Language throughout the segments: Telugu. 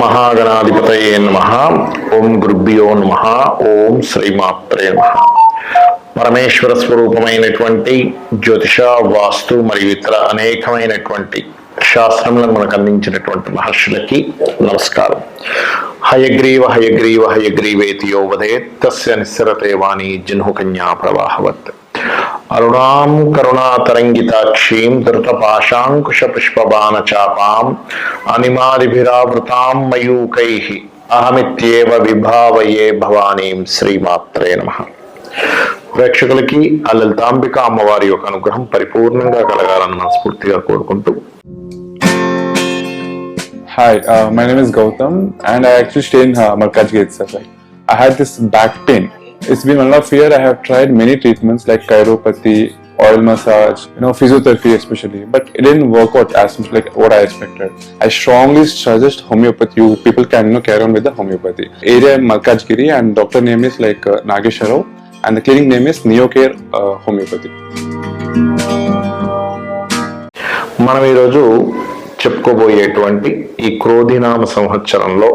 మహాగణాధిపతయే నమ. ఓం గురుభ్యో నమ. ఓం శ్రీమాత్రే నమ. పరమేశ్వర స్వరూపమైనటువంటి జ్యోతిష వాస్తు మరియు ఇతర అనేకమైనటువంటి శాస్త్రములను మనకు అందించినటువంటి మహర్షులకి నమస్కారం. హయగ్రీవ హయగ్రీవ హయగ్రీవేతి యోవదే తస్య నిస్సరతే వాణి జన్హు కన్యా ప్రవాహవత్. అరుణాం కరుణాతరంగితాక్షీం ధృతపాశాంకుశ పుష్పబాణ అనిమాదిభిరావృతాం మయూకై అహమిత్యేవ విభావయే భవానీం శ్రీమాత్రే నమ ప్రేక్షకులకి ఆ లలితాంబిక అమ్మవారి యొక్క అనుగ్రహం పరిపూర్ణంగా కలగాలని మనస్ఫూర్తిగా కోరుకుంటూ। Hi my name is Gautam and I actually stay in Markaz gate sir I had this back pain. It's been one of fear. I have tried many treatments like chiropathy, oil massage, you know, physiotherapy especially, but it didn't work out as much like what I expected. I strongly suggest homeopathy. You people can you know carry on with the homeopathy. Area Malkajgiri, and doctor name is like uh, Nagesharov, and the clinic name is Neocare uh, Homeopathy. మనం ఈరోజు చెప్పుకోబోయేటువంటి ఈ క్రోధినామ సంవత్సరంలో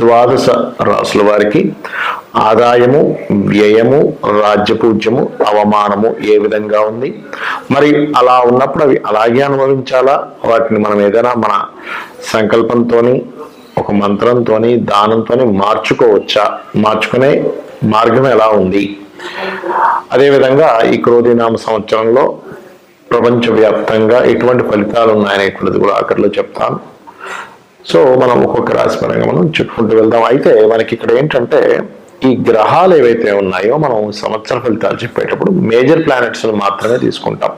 ద్వాదశ రాసుల వారికి ఆదాయము వ్యయము రాజ్యపూజ్యము అవమానము ఏ విధంగా ఉంది? మరి అలా ఉన్నప్పుడు అవి అలాగే అనుభవించాలా? వాటిని మనం ఏదైనా మన సంకల్పంతోని ఒక మంత్రంతోని దానంతోని మార్చుకోవచ్చా? మార్చుకునే మార్గం ఎలా ఉంది? అదేవిధంగా ఈ క్రోధినామ సంవత్సరంలో ప్రపంచవ్యాప్తంగా ఎటువంటి ఫలితాలు ఉన్నాయనేటువంటిది కూడా అక్కడలో చెప్తాను. సో మనం ఒక్కొక్క రాశి పరంగా మనం చెప్పుకుంటూ వెళ్దాం. అయితే మనకి ఇక్కడ ఏంటంటే ఈ గ్రహాలు ఏవైతే ఉన్నాయో మనం సంవత్సర ఫలితాలు చెప్పేటప్పుడు మేజర్ ప్లానెట్స్ను మాత్రమే తీసుకుంటాం.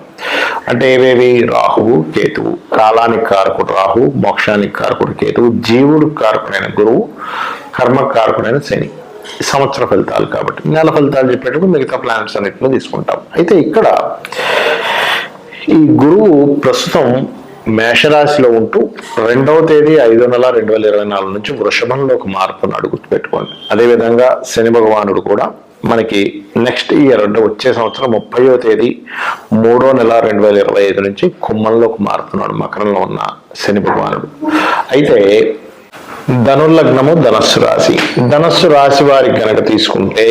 అంటే ఏవేవి? రాహువు కేతువు. కాలానికి కారకుడు రాహువు మోక్షానికి కారకుడు కేతువు జీవుడు కారకుడైన గురువు కర్మ కారకుడైన శని. సంవత్సర ఫలితాలు కాబట్టి నెల ఫలితాలు చెప్పేటప్పుడు మిగతా ప్లానెట్స్ అన్నింటినీ తీసుకుంటాం. అయితే ఇక్కడ ఈ గురువు ప్రస్తుతం మేషరాశిలో ఉంటూ రెండవ తేదీ ఐదో నెల రెండు వేల ఇరవై నాలుగు నుంచి వృషభంలో ఒక మార్పును అడుగు గుర్తుపెట్టుకోండి అదేవిధంగా శని భగవానుడు కూడా మనకి నెక్స్ట్ ఇయర్ అంటే వచ్చే సంవత్సరం ముప్పయో తేదీ మూడో నెల రెండు వేల ఇరవై ఐదు నుంచి కుమ్మంలోకి మారుతున్నాడు మకరంలో ఉన్న శని భగవానుడు. అయితే ధనుర్లగ్నము ధనస్సు రాశి. ధనస్సు రాశి వారికి కనుక తీసుకుంటే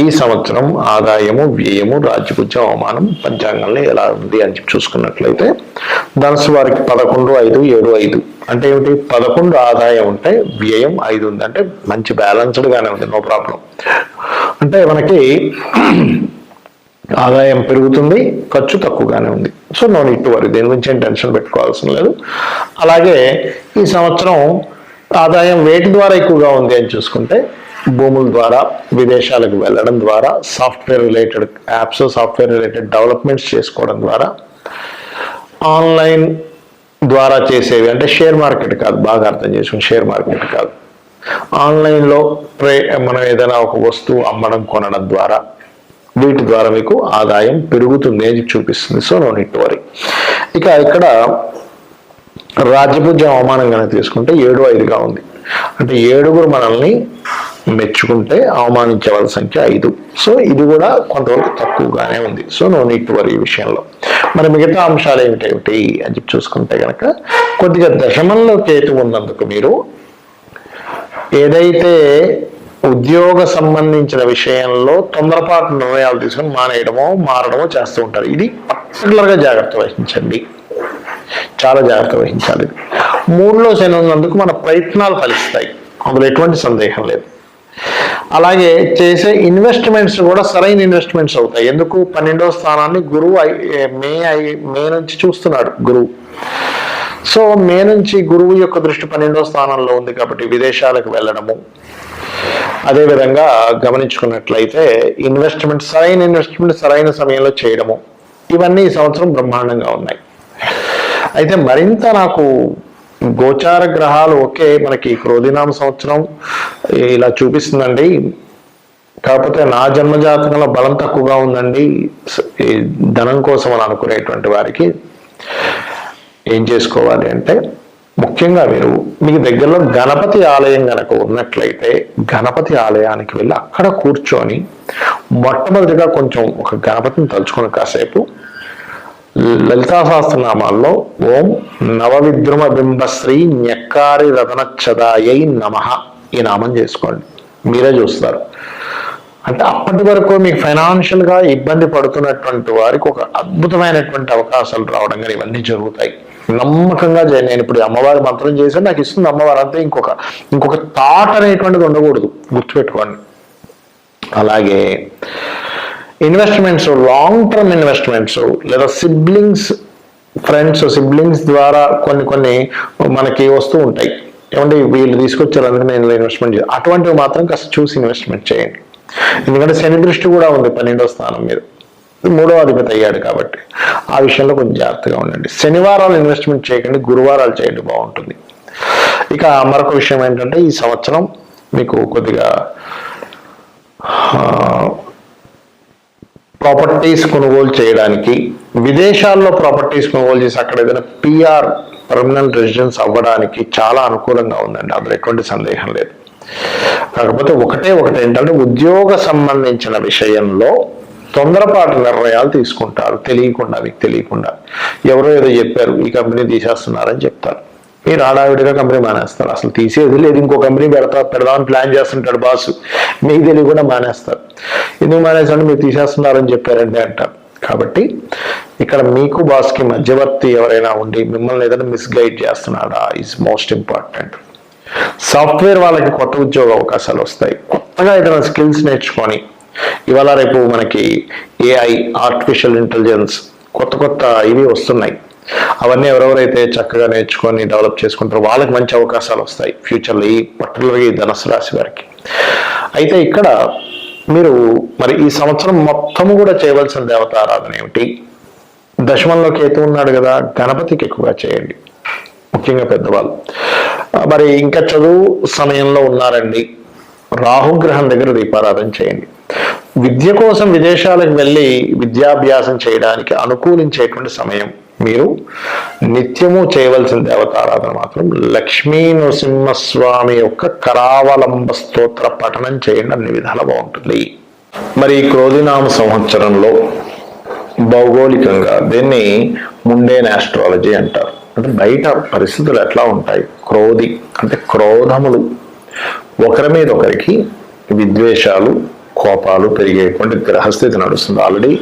ఈ సంవత్సరం ఆదాయము వ్యయము రాజ్యపుత్యం అవమానం పంచాంగంలో ఎలా ఉంది అని చెప్పి చూసుకున్నట్లయితే ధనుసు వారికి పదకొండు ఐదు ఏడు ఐదు. అంటే ఏమిటి? పదకొండు ఆదాయం ఉంటే వ్యయం ఐదు ఉంది. అంటే మంచి బ్యాలెన్స్డ్గానే ఉంది. నో ప్రాబ్లం అంటే మనకి ఆదాయం పెరుగుతుంది ఖర్చు తక్కువగానే ఉంది. So no need to worry దేని గురించి ఏం టెన్షన్ పెట్టుకోవాల్సిన లేదు. అలాగే ఈ సంవత్సరం ఆదాయం వేటి ద్వారా ఎక్కువగా ఉంది అని చూసుకుంటే భూముల ద్వారా విదేశాలకు వెళ్ళడం ద్వారా software related apps software related developments చేసుకోవడం ద్వారా ఆన్లైన్ ద్వారా చేసేవి అంటే షేర్ మార్కెట్ కాదు బాగా అర్థం చేసుకుని షేర్ మార్కెట్ కాదు. ఆన్లైన్లో ప్రే మనం ఏదైనా ఒక వస్తువు అమ్మడం కొనడం ద్వారా వీటి ద్వారా మీకు ఆదాయం పెరుగుతుంది అని చూపిస్తుంది. సో నో నిట్ వరీ ఇక ఇక్కడ రాజ్యపూజ్యం అవమానం కనుక తీసుకుంటే ఏడు ఐదుగా ఉంది. అంటే ఏడుగురు మనల్ని మెచ్చుకుంటే అవమానించే వాళ్ళ సంఖ్య ఐదు. సో ఇది కూడా కొంతవరకు తక్కువగానే ఉంది. సో నో నీట్ వరీ ఈ విషయంలో. మరి మిగతా అంశాలు ఏమిటేమిటి అని చెప్పి చూసుకుంటే కనుక కొద్దిగా దశమంలో కేతు ఉన్నందుకు మీరు ఏదైతే ఉద్యోగ సంబంధించిన విషయంలో తొందరపాటు నిర్ణయాలు తీసుకొని మానేయడమో మారడమో చేస్తూ ఉంటారు. ఇది పర్టికులర్గా జాగ్రత్త వహించండి. చాలా జాగ్రత్త వహించాలి. మూడులో శని ఉన్నందుకు మన ప్రయత్నాలు ఫలిస్తాయి. అందులో ఎటువంటి సందేహం లేదు. అలాగే చేసే ఇన్వెస్ట్మెంట్స్ కూడా సరైన ఇన్వెస్ట్మెంట్స్ అవుతాయి. ఎందుకు? పన్నెండవ స్థానాన్ని గురువు మే ఐ- మే నుంచి చూస్తున్నాడు గురువు. సో మే నుంచి గురువు యొక్క దృష్టి పన్నెండవ స్థానంలో ఉంది కాబట్టి విదేశాలకు వెళ్ళడము. అదేవిధంగా గమనించుకున్నట్లయితే ఇన్వెస్ట్మెంట్ సరైన ఇన్వెస్ట్మెంట్ సరైన సమయంలో చేయడము. ఇవన్నీ ఈ సంవత్సరం బ్రహ్మాండంగా ఉన్నాయి. అయితే మరింత నాకు గోచార గ్రహాలు ఒకే మనకి క్రోధినామ సంవత్సరం ఇలా చూపిస్తుందండి. కాకపోతే నా జన్మజాతకంలో బలం తక్కువగా ఉందండి. ఈ ధనం కోసం అని అనుకునేటువంటి వారికి ఏం చేసుకోవాలి అంటే ముఖ్యంగా మీరు మీకు దగ్గరలో గణపతి ఆలయం కనుక ఉన్నట్లయితే గణపతి ఆలయానికి వెళ్ళి అక్కడ కూర్చొని మొట్టమొదటిగా కొంచెం ఒక గణపతిని తలుచుకొని కాసేపు లలితా సహస్రనామాల్లో ఓం నవవిద్రుమ బింబశ్రీ న్యక్కారి రతనక్షదాయై నమ ఈ నామం చేసుకోండి. మీరే చూస్తారు. అంటే అప్పటి వరకు మీకు ఫైనాన్షియల్గా ఇబ్బంది పడుతున్నటువంటి వారికి ఒక అద్భుతమైనటువంటి అవకాశాలు రావడం కానీ ఇవన్నీ జరుగుతాయి. నమ్మకంగా నేను ఇప్పుడు అమ్మవారి మంత్రం చేసి నాకు ఇస్తుంది అమ్మవారు అంతే ఇంకొక ఇంకొక థాట్ అనేటువంటిది ఉండకూడదు. గుర్తుపెట్టుకోండి. అలాగే ఇన్వెస్ట్మెంట్స్ లాంగ్ టర్మ్ ఇన్వెస్ట్మెంట్స్ లేదా సిబ్లింగ్స్ ఫ్రెండ్స్ సిబ్లింగ్స్ ద్వారా కొన్ని కొన్ని మనకి వస్తూ ఉంటాయి. ఏమంటే వీళ్ళు తీసుకొచ్చారు అందుకే నేను ఇన్వెస్ట్మెంట్ చేయాలి అటువంటివి మాత్రం కాస్త చూసి ఇన్వెస్ట్మెంట్ చేయండి. ఎందుకంటే శని దృష్టి కూడా ఉంది పన్నెండో స్థానం మీద. మూడో అధిపతి అయ్యాడు కాబట్టి ఆ విషయంలో కొంచెం జాగ్రత్తగా ఉండండి. శనివారాలు ఇన్వెస్ట్మెంట్ చేయకండి గురువారాలు చేయండి బాగుంటుంది. ఇక మరొక విషయం ఏంటంటే ఈ సంవత్సరం మీకు కొద్దిగా ప్రాపర్టీస్ కొనుగోలు చేయడానికి విదేశాల్లో ప్రాపర్టీస్ కొనుగోలు చేసి అక్కడ ఏదైనా పిఆర్ పర్మనెంట్ రెసిడెన్స్ అవ్వడానికి చాలా అనుకూలంగా ఉందండి. అందులో ఎటువంటి సందేహం లేదు. కాకపోతే ఒకటే ఒకటి ఏంటంటే ఉద్యోగ సంబంధించిన విషయంలో తొందరపాటు నిర్ణయాలు తీసుకుంటారు. తెలియకుండా మీకు తెలియకుండా. ఎవరో ఏదో చెప్పారు ఈ కంపెనీ తీసేస్తున్నారని చెప్తారు. మీరు హడావిడిగా కంపెనీ మానేస్తారు. అసలు తీసేది లేదు. ఇంకో కంపెనీ పెడతా పెడదామని ప్లాన్ చేస్తుంటాడు బాసు. మీకు తెలియకుండా మానేస్తారు. ఎందుకు మేనేజ్మెంట్ మీరు తీసేస్తున్నారని చెప్పారండి అంటారు కాబట్టి ఇక్కడ మీకు బాస్కి మధ్యవర్తి ఎవరైనా ఉండి మిమ్మల్ని ఏదైనా మిస్గైడ్ చేస్తున్నాడా ఈజ్ మోస్ట్ ఇంపార్టెంట్ సాఫ్ట్వేర్ వాళ్ళకి కొత్త ఉద్యోగ అవకాశాలు వస్తాయి. కొత్తగా ఏదైనా స్కిల్స్ నేర్చుకొని ఇవాళ రేపు మనకి ఏఐ ఆర్టిఫిషియల్ ఇంటెలిజెన్స్ కొత్త కొత్త ఇవి వస్తున్నాయి. అవన్నీ ఎవరెవరైతే చక్కగా నేర్చుకొని డెవలప్ చేసుకుంటారో వాళ్ళకి మంచి అవకాశాలు వస్తాయి. ఫ్యూచర్లో ఈ పర్టికులర్గా ఈ ధనస్సు రాశి వారికి. అయితే ఇక్కడ మీరు మరి ఈ సంవత్సరం మొత్తము కూడా చేయవలసిన దేవతారాధన ఏమిటి? దశమంలో కేతు ఉన్నాడు కదా గణపతికి ఎక్కువగా చేయండి. ముఖ్యంగా పెద్దవాళ్ళు. మరి ఇంకా చదువు సమయంలో ఉన్నారండి. రాహుగ్రహం దగ్గర దీపారాధన చేయండి. విద్య కోసం విదేశాలకు వెళ్ళి విద్యాభ్యాసం చేయడానికి అనుకూలించేటువంటి సమయం. మీరు నిత్యము చేయవలసిన దేవతారాధన మాత్రం లక్ష్మీ నృసింహస్వామి యొక్క కరావలంబ స్తోత్ర పఠనం చేయండి అన్ని విధాలు బాగుంటుంది. మరి ఈ క్రోధినామ సంవత్సరంలో భౌగోళికంగా దీన్ని ముండేన్ ఆస్ట్రాలజీ అంటారు. అంటే బయట పరిస్థితులు ఎట్లా ఉంటాయి? క్రోధి అంటే క్రోధములు. ఒకరి మీద ఒకరికి విద్వేషాలు కోపాలు పెరిగేటువంటి గ్రహస్థితి నడుస్తుంది. ఆల్రెడీ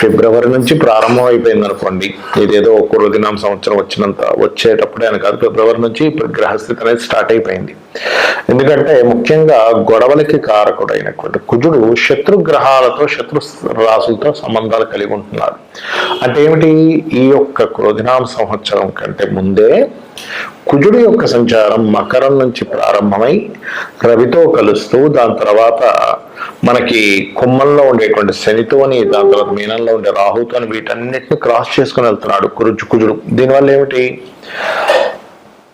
ఫిబ్రవరి నుంచి ప్రారంభం అయిపోయింది అనుకోండి. ఇదేదో ఒక్కో దినం సంవత్సరం వచ్చినంత వచ్చేటప్పుడే అని కాదు. ఫిబ్రవరి నుంచి ఇప్పుడు గ్రహస్థితి అనేది స్టార్ట్ అయిపోయింది. ఎందుకంటే ముఖ్యంగా గొడవలకి కారకుడైనటువంటి కుజుడు శత్రు గ్రహాలతో శత్రు రాసులతో సంబంధాలు కలిగి ఉంటున్నారు అంటే ఏమిటి? ఈ యొక్క క్రోధినామ సంవత్సరం కంటే ముందే కుజుడు యొక్క సంచారం మకరం నుంచి ప్రారంభమై రవితో కలుస్తూ దాని తర్వాత మనకి కుమ్మంలో ఉండేటువంటి శనితోని దాని తర్వాత మీనంలో ఉండే రాహుతోని వీటన్నిటిని క్రాస్ చేసుకుని వెళ్తున్నాడు కురుజు కుజుడు. దీనివల్ల ఏమిటి?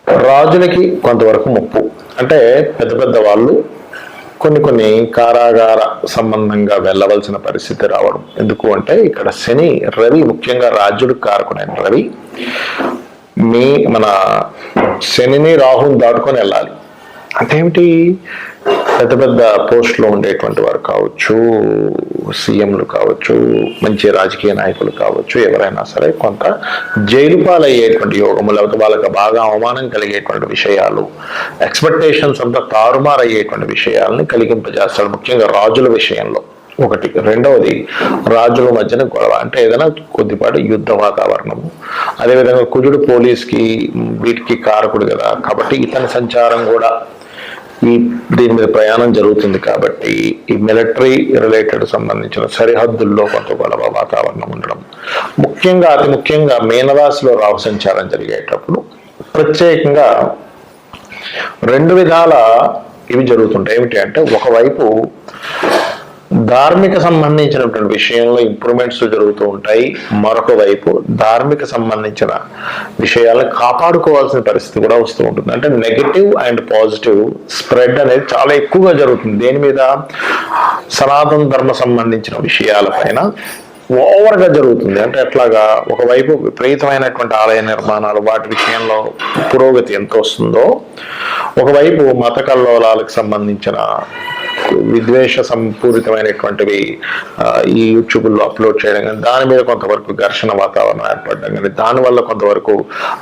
రాజులకి కొంతవరకు ముప్పు. అంటే పెద్ద పెద్ద వాళ్ళు కొన్ని కొన్ని కారాగార సంబంధంగా వెళ్ళవలసిన పరిస్థితి రావడం. ఎందుకు అంటే ఇక్కడ శని రవి ముఖ్యంగా రాజుడు కారకుడైన రవి మీ మన శనిని రాహుని దాటుకొని వెళ్ళాలి. అంటే ఏమిటి? పెద్ద పెద్ద పోస్టులో ఉండేటువంటి వారు కావచ్చు సీఎంలు కావచ్చు మంచి రాజకీయ నాయకులు కావచ్చు ఎవరైనా సరే కొంత జైలు పాలయ్యేటువంటి యోగము లేకపోతే వాళ్ళకి బాగా అవమానం కలిగేటువంటి విషయాలు ఎక్స్పెక్టేషన్స్ అంతా తారుమారయ్యేటువంటి విషయాలను కలిగింపజేస్తాడు ముఖ్యంగా రాజుల విషయంలో ఒకటి. రెండవది రాజుల మధ్యన గొడవ. అంటే ఏదైనా కొద్దిపాటి యుద్ధ వాతావరణము. అదేవిధంగా కుజుడు పోలీస్కి వీటికి కారకుడు కదా. కాబట్టి ఇతని సంచారం కూడా ఈ దీని మీద ప్రయాణం జరుగుతుంది కాబట్టి ఈ మిలిటరీ రిలేటెడ్ సంబంధించిన సరిహద్దుల్లో కొంత గొడవ వాతావరణం ఉండడం. ముఖ్యంగా అతి ముఖ్యంగా మీనరాశిలో రాహు సంచారం జరిగేటప్పుడు ప్రత్యేకంగా రెండు విధాల ఇవి జరుగుతుంటాయి. ఏమిటి అంటే ఒకవైపు ధార్మిక సంబంధించినటువంటి విషయంలో ఇంప్రూవ్మెంట్స్ జరుగుతూ ఉంటాయి. మరొక వైపు ధార్మిక సంబంధించిన విషయాలను కాపాడుకోవాల్సిన పరిస్థితి కూడా వస్తూ ఉంటుంది. అంటే నెగటివ్ అండ్ పాజిటివ్ స్ప్రెడ్ అనేది చాలా ఎక్కువగా జరుగుతుంది. దేని మీద? సనాతన ధర్మ సంబంధించిన విషయాలపైన ఓవర్గా జరుగుతుంది. అంటే ఎట్లాగా? ఒకవైపు విపరీతమైనటువంటి ఆలయ నిర్మాణాలు వాటి విషయంలో పురోగతి ఎంత వస్తుందో ఒకవైపు మత కల్లోలాలకు సంబంధించిన విద్వేష సంపూరితమైనటువంటివి ఈ యూట్యూబ్లో అప్లోడ్ చేయడం కానీ దాని మీద కొంతవరకు ఘర్షణ వాతావరణం ఏర్పడడం కానీ దానివల్ల కొంతవరకు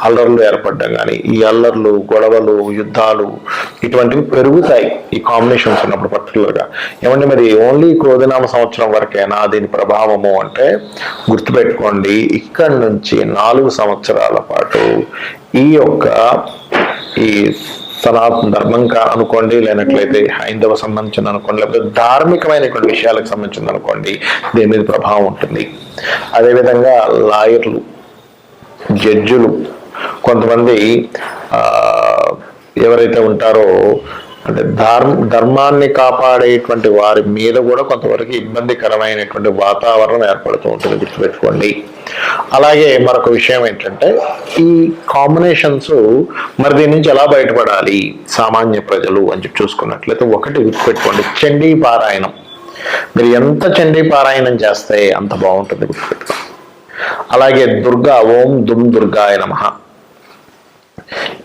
అల్లర్లు ఏర్పడడం కానీ ఈ అల్లర్లు గొడవలు యుద్ధాలు ఇటువంటివి పెరుగుతాయి ఈ కాంబినేషన్స్ ఉన్నప్పుడు పర్టికులర్గా ఏమంటే మరి ఓన్లీ క్రోధనామ సంవత్సరం వరకేనా దీని ప్రభావము అంటే గుర్తుపెట్టుకోండి ఇక్కడి నుంచి నాలుగు సంవత్సరాల పాటు ఈ యొక్క ఈ సనాతన ధర్మంగా అనుకోండి లేనట్లయితే హైందవ సంబంధించిన అనుకోండి లేకపోతే ధార్మికమైనటువంటి విషయాలకు సంబంధించింది అనుకోండి దీని మీద ప్రభావం ఉంటుంది? అదేవిధంగా లాయర్లు జడ్జులు కొంతమంది ఎవరైతే ఉంటారో అంటే ధర్మ ధర్మాన్ని కాపాడేటువంటి వారి మీద కూడా కొంతవరకు ఇబ్బందికరమైనటువంటి వాతావరణం ఏర్పడుతూ ఉంటుంది గుర్తుపెట్టుకోండి. అలాగే మరొక విషయం ఏంటంటే ఈ కాంబినేషన్స్ మరి దీని నుంచి ఎలా బయటపడాలి సామాన్య ప్రజలు అని చెప్పి చూసుకున్నట్లయితే ఒకటి గుర్తుపెట్టుకోండి చండీ పారాయణం. మీరు ఎంత చండీ పారాయణం చేస్తే అంత బాగుంటుంది గుర్తుపెట్టుకోండి. అలాగే దుర్గా ఓం దుమ్ దుర్గాయ నమ.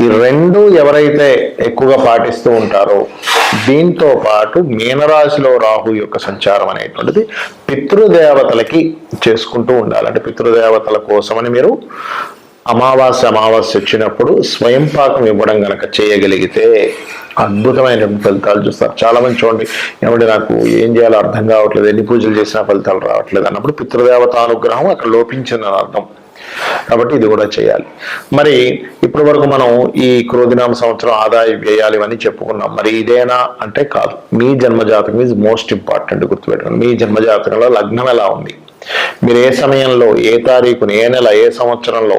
ఈ రెండు ఎవరైతే ఎక్కువగా పాటిస్తూ ఉంటారో దీంతో పాటు మీనరాశిలో రాహు యొక్క సంచారం అనేటువంటిది పితృదేవతలకి చేసుకుంటూ ఉండాలంటే పితృదేవతల కోసమని మీరు అమావాస్య అమావాస్య వచ్చినప్పుడు స్వయం పాకం ఇవ్వడం గనక చేయగలిగితే అద్భుతమైన ఫలితాలు చూస్తారు. చాలా మంది చూడండి ఏమంటే నాకు ఏం చేయాలో అర్థం కావట్లేదు ఎన్ని పూజలు చేసినా ఫలితాలు రావట్లేదు అన్నప్పుడు పితృదేవత అనుగ్రహం అక్కడ లోపించిందని అర్థం. కాబట్టి ఇది కూడా చేయాలి. మరి ఇప్పటి వరకు మనం ఈ క్రోధినామ సంవత్సరం ఆదాయ వ్యయాలు ఇవన్నీ చెప్పుకున్నాం. మరి ఇదేనా అంటే కాదు. మీ జన్మజాతకం ఈజ్ మోస్ట్ ఇంపార్టెంట్ గుర్తుపెట్టుకోండి. మీ జన్మజాతకంలో లగ్నం ఎలా ఉంది? మీరు ఏ సమయంలో ఏ తారీఖున ఏ నెల ఏ సంవత్సరంలో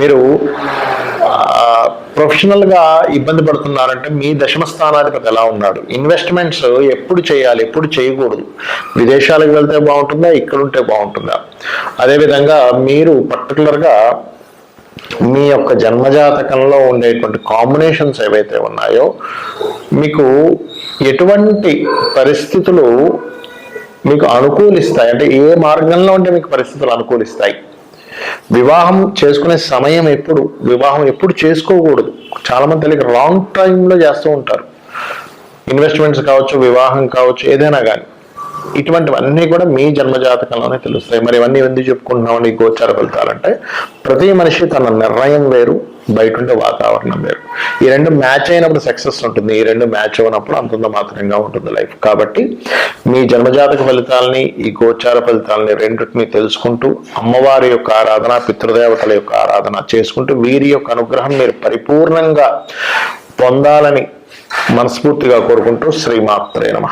మీరు ప్రొఫెషనల్గా ఇబ్బంది పడుతున్నారంటే మీ దశమ స్థానాధిపతి ఎలా ఉన్నాడు? ఇన్వెస్ట్మెంట్స్ ఎప్పుడు చేయాలి ఎప్పుడు చేయకూడదు. విదేశాలకు వెళ్తే బాగుంటుందా ఇక్కడ ఉంటే బాగుంటుందా? అదేవిధంగా మీరు పర్టికులర్గా మీ యొక్క జన్మజాతకంలో ఉండేటువంటి కాంబినేషన్స్ ఏవైతే ఉన్నాయో మీకు ఎటువంటి పరిస్థితులు మీకు అనుకూలిస్తాయి? అంటే ఏ మార్గంలో ఉంటే మీకు పరిస్థితులు అనుకూలిస్తాయి? వివాహం చేసుకునే సమయం ఎప్పుడు వివాహం ఎప్పుడు చేసుకోకూడదు. చాలా మంది తెలియక రాంగ్ టైంలో చేస్తూ ఉంటారు. ఇన్వెస్ట్మెంట్స్ కావచ్చు వివాహం కావచ్చు ఏదైనా కానీ ఇటువంటివన్నీ కూడా మీ జన్మజాతకంలోనే తెలుస్తాయి. మరి ఇవన్నీ ఎందుకు చెప్పుకుంటున్నామని ఈ గోచార ఫలితాలంటే ప్రతి మనిషి తన నిర్ణయం వేరు బయట ఉండే వాతావరణం వేరు ఈ రెండు మ్యాచ్ అయినప్పుడు సక్సెస్ ఉంటుంది. ఈ రెండు మ్యాచ్ అయినప్పుడు అంతంత మాత్రంగా ఉంటుంది లైఫ్ కాబట్టి మీ జన్మజాతక ఫలితాలని ఈ గోచార ఫలితాలని రెండింటిని తెలుసుకుంటూ అమ్మవారి యొక్క ఆరాధన పితృదేవతల యొక్క ఆరాధన చేసుకుంటూ వీరి యొక్క అనుగ్రహం మీరు పరిపూర్ణంగా పొందాలని మనస్ఫూర్తిగా కోరుకుంటూ శ్రీమాత్రే నమ.